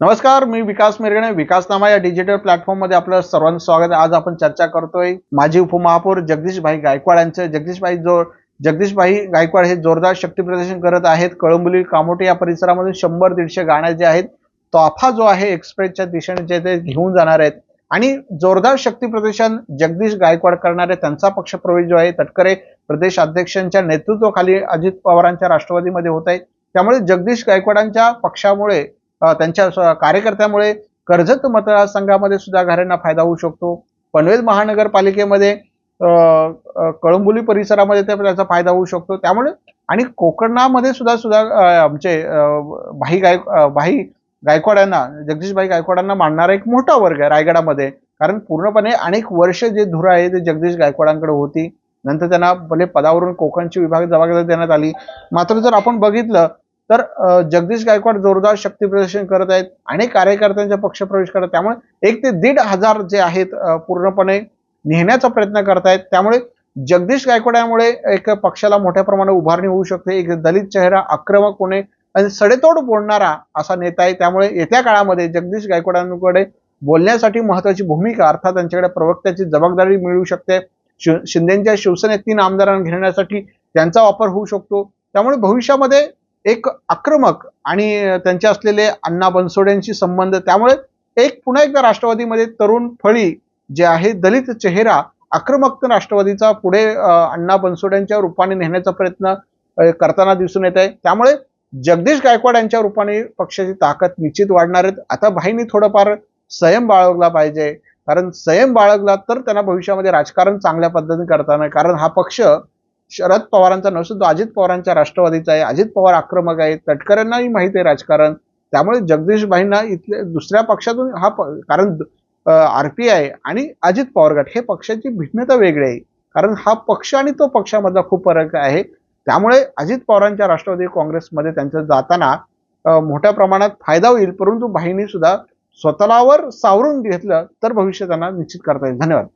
नमस्कार मी विकास मिरगणे विकासनामा या डिजिटल प्लॅटफॉर्ममध्ये आपलं सर्वांचं स्वागत आहे. आज आपण चर्चा करतोय माजी उपमहापौर जगदीशभाई गायकवाड यांचं. जगदीशभाई जो जगदीशभाई गायकवाड हे जोरदार शक्ती प्रदर्शन करत आहेत. कळंबुली कामोटे या परिसरामध्ये शंभर दीडशे गाण्या जे आहेत तोफा जो आहे एक्सप्रेसच्या दिशेने जे ते घेऊन जाणार आहेत. आणि जोरदार शक्ती प्रदर्शन जगदीश गायकवाड करणारे त्यांचा पक्षप्रवेश जो आहे तटकरे प्रदेश अध्यक्षांच्या नेतृत्वाखाली अजित पवारांच्या राष्ट्रवादीमध्ये होत आहे. त्यामुळे जगदीश गायकवाडांच्या पक्षामुळे त्यांच्या कार्यकर्त्यामुळे कर्जत मतदारसंघामध्ये सुद्धा घरांना फायदा होऊ शकतो. पनवेल महानगरपालिकेमध्ये कळंबोली परिसरामध्ये त्याचा फायदा होऊ शकतो. त्यामुळे आणि कोकणामध्ये सुद्धा सुद्धा आमचे भाई गाय भाई भाई गायकवाडांना जगदीशभाई गायकवाडांना मानणारा एक मोठा वर्ग आहे रायगडामध्ये. कारण पूर्णपणे अनेक वर्ष जे धुरा आहे ते जगदीश गायकवाडांकडे होती. नंतर त्यांना भले पदावरून कोकणची विभाग जबाबदारी देण्यात आली. मात्र जर आपण बघितलं तर जगदीश गायकवाड जोरदार शक्ती प्रदर्शन करत आहेत अनेक कार्यकर्त्यांचा पक्षप्रवेश करत त्यामुळे एक ते दीड हजार जे आहेत पूर्णपणे नेण्याचा प्रयत्न करतायत. त्यामुळे जगदीश गायकवाडामुळे एक पक्षाला मोठ्या प्रमाणात उभारणी होऊ शकते. एक दलित चेहरा आक्रमक होणे आणि सडेतोड बोलणारा असा नेता आहे. त्यामुळे येत्या काळामध्ये जगदीश गायकवाडांकडे बोलण्यासाठी महत्वाची भूमिका अर्थात त्यांच्याकडे प्रवक्त्याची जबाबदारी मिळू शकते. शि- शिंदेच्या शिवसेनेत तीन आमदारांना घेण्यासाठी त्यांचा वापर होऊ शकतो. त्यामुळे भविष्यामध्ये एक आक्रमक आणि त्यांचे असलेले अण्णा बनसोडेंशी संबंध त्यामुळे एक पुन्हा एकदा राष्ट्रवादीमध्ये तरुण फळी जे आहे दलित चेहरा आक्रमक राष्ट्रवादीचा पुढे अण्णा बनसोडेंच्या रूपाने नेण्याचा प्रयत्न करताना दिसून येत आहे. त्यामुळे जगदीश गायकवाड यांच्या रूपाने पक्षाची ताकद निश्चित वाढणार आहेत आता भाईंनी थोडंफार संयम बाळगला पाहिजे. कारण संयम बाळगला तर त्यांना भविष्यामध्ये राजकारण चांगल्या पद्धतीने करताना कारण हा पक्ष शरद पवारांचा नसून तो अजित पवारांच्या राष्ट्रवादीचा आहे. अजित पवार आक्रमक आहे तटकऱ्यांनाही माहीत आहे राजकारण. त्यामुळे जगदीशभाईंना इथले दुसऱ्या पक्षातून हा प- कारण आय आणि अजित पवार गट. हे पक्षाची भिन्नता वेगळी आहे. कारण हा पक्ष आणि तो पक्षामधला खूप फरक आहे. त्यामुळे अजित पवारांच्या राष्ट्रवादी काँग्रेसमध्ये त्यांचं जाताना मोठ्या प्रमाणात फायदा होईल. परंतु भाईंनी सुद्धा स्वतःवर सावरून घेतलं तर भविष्य त्यांना निश्चित करता येईल. धन्यवाद.